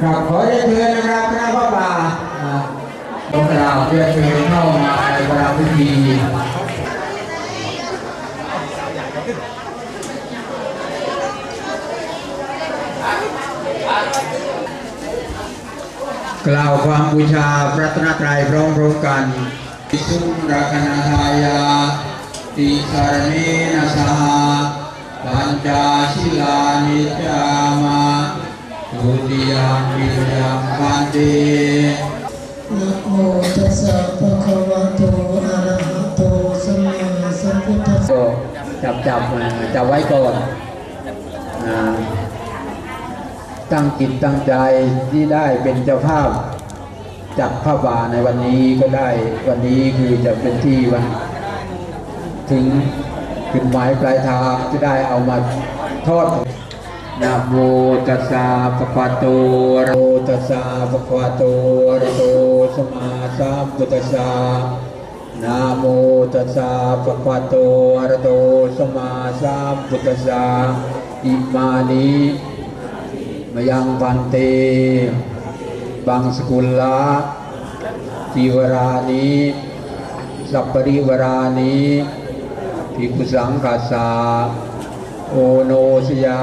ครับขอเรียนเชิญนะครับคณะพระป่าอ่าลงกล่าวเรียนเชิญเข้ามาในประรำพิธีกล่าวความบูชาพระตนตรัยพร้อมๆกันทิสุรักนาทายาติสารเนนะสหปัญจศิลานิจา ทุติยามิยังปันตินะโมตัสสะภะคะวะโตอะระหะโตสัมมาสัมพุทธัสสะจับจับมาจับไว้ก่อนตั้งจิตตั้งใจที่ได้เป็นเจ้าภาพจับผ้าป่าในวันนี้ก็ได้วันนี้คือจะเป็นที่วัน ถึงจุดหมายปลายทางจะได้เอามาทอด นะโมตัสสะภะคะวะโตอะระโตตัสสะภะคะวะโตอะระโตสัมมาสัมพุทธัสสะนะโมตัสสะภะคะวะโตอะระโตสัมมาสัมพุทธัสสะอิมานิมยังพันเต บังสกุลละจีวรานิสัปปริวรานิภิกขุสังกัสสาโอโนสยามะ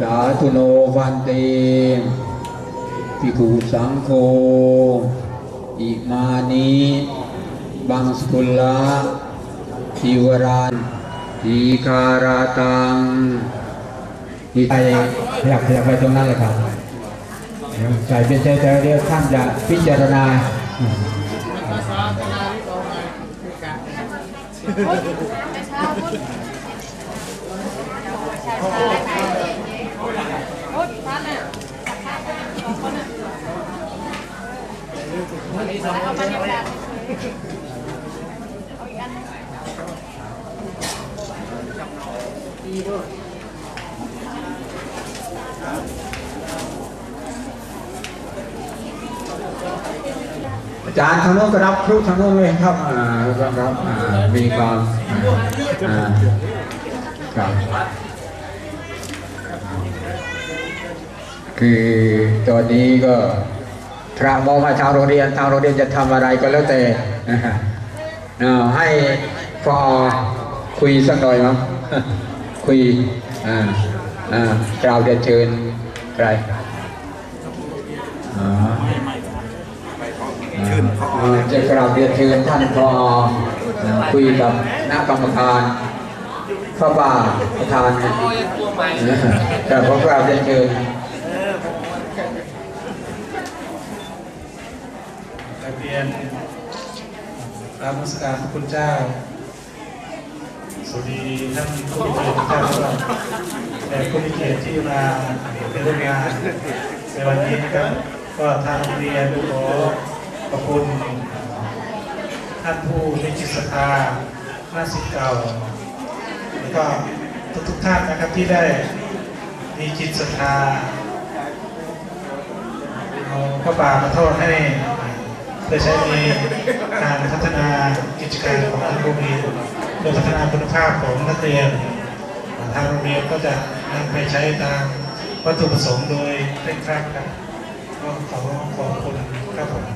สาธุโนวันเตภิกขุสังโฆอิมานิบังสกุลละจีวรานทีคาราตังที่ไปขยับขยับไปตรงนั้นเลยครับใส่เป็นใจแต่เดียวท่านจะพิจารณาอ อาจารย์ทางโน้นก็รับครุทางโน้นเลยครับอ่ารับรับอ่ามีความอ่าครับคือตอนนี้ก็ พระมองมาทางโรงเรียนทางโรงเรียนจะทำอะไรก็แล้วแต่นะฮะให้พอคุยสักหน่อยมั้งคุยอ่าอ่ากล่าวเรียนเชิญใครอ๋อเอ่อจะกราบเรียนเชิญท่านพอคุยกับคณะกรรมการพระบาทประธานแต่ขอกราบเรียนเชิญ เรียนราบมัสการพระคุณเจ้า สวัสดีท่านผู้มีเกียรติทุกท่านด้วยแต่ผู้มีเกียรติที่มาเป็นร่วมงานในวันนี้นะครับก็ทางโรงเรียนขอขอบคุณท่านผู้มีจิตศรัทธาหน้าสิเก่าแล้วก็ทุกๆท่านนะครับที่ได้มีจิตศรัทธาเอาพระป่ามาทอดให้ เพื่อใช้ในการพัฒนากิจการของโรงเรียนเพื่อพัฒนาคุณภาพของนักเรียน ทางโรงเรียนก็จะนำไปใช้ตามวัตถุประสงค์โดยเคร่งครัดครับก็ขอขอบคุณครับผม